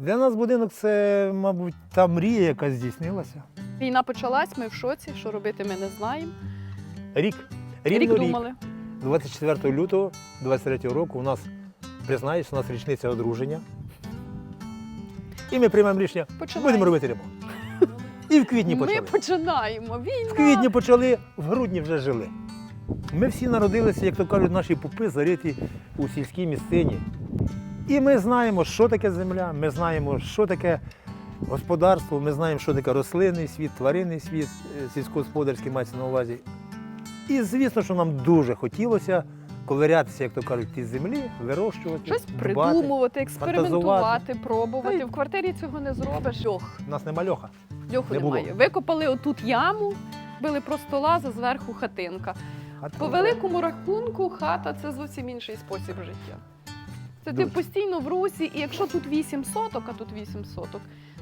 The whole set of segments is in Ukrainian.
Для нас будинок це, мабуть, та мрія, яка здійснилася. Війна почалась, ми в шоці, що робити ми не знаємо. Рік. Рівно рік. думали. 24 лютого 23 року у нас, признаюсь, у нас річниця одруження. І ми приймемо рішення, Починаємо. будемо робити ремонт. І в квітні Ми почали. починаємо. Війна. В квітні почали, в грудні вже жили. Ми всі народилися, як то кажуть, наші пупи зариті у сільській місцині. І ми знаємо, що таке земля, ми знаємо, що таке господарство, ми знаємо, що таке рослинний світ, тваринний світ, е, сільськогосподарський мається на увазі. І звісно, що нам дуже хотілося ковирятися, як то кажуть, в тій землі, вирощувати, Щось дбати. придумувати, експериментувати, фантазувати. пробувати. Та й- В квартирі цього не зробиш. Льох. У нас нема льоха. Льоху Не було. немає. Викопали отут яму, били просто лаза зверху хатинка. А По великому рахунку, хата це зовсім інший спосіб життя. Це ти Дуже. постійно в русі, і якщо тут 8 соток, а тут 8 соток,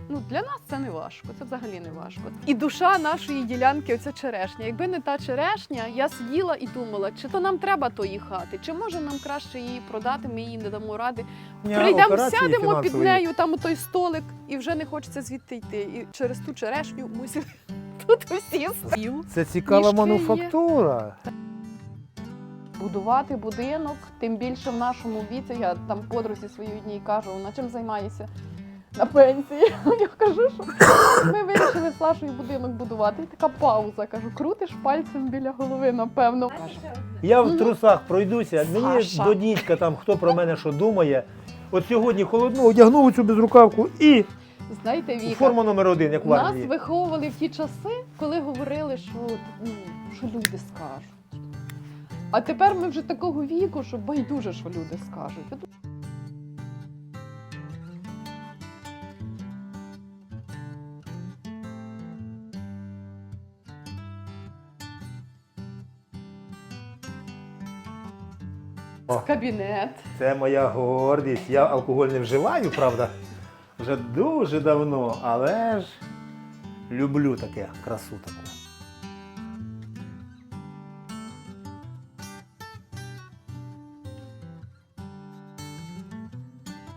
ну для нас це не важко, це взагалі не важко. І душа нашої ділянки оця черешня. Якби не та черешня, я сиділа і думала, чи то нам треба тої хати, чи може нам краще її продати, ми її не дамо ради. Ні, Прийдемо, операції сядемо під нею, там той столик, і вже не хочеться звідти йти. І через ту черешню мусимо тут усі стів. Це цікава Мішки є. мануфактура. Будувати будинок, тим більше в нашому віці. Я там подрузі своїй одній кажу, на чим займаєшся на пенсії. Я кажу, що ми вирішили з Сашою будинок будувати. І така пауза. Кажу, крутиш пальцем біля голови, напевно. Я в трусах пройдуся, мені Саша. до дідька там хто про мене що думає. От сьогодні холодно, одягнув цю безрукавку і Знаєте, Віка, форма номер один, як в нас армії. виховували в ті часи, коли говорили, що, ну, що люди скажуть. А тепер ми вже такого віку, що байдуже, що люди скажуть. О, Кабінет. це моя гордість. Я алкоголь не вживаю, правда, вже дуже давно, але ж люблю таке красу таку.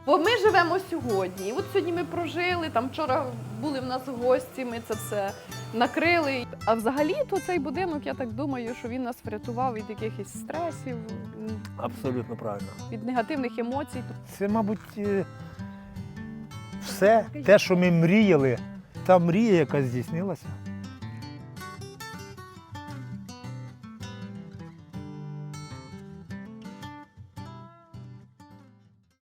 Бо ми живемо сьогодні. І от сьогодні ми прожили, там вчора були в нас гості, ми це все накрили. А взагалі, то цей будинок, я так думаю, що він нас врятував від якихось стресів, Абсолютно правильно. від негативних емоцій. Це, мабуть, е, все те, що ми мріяли, та мрія, яка здійснилася.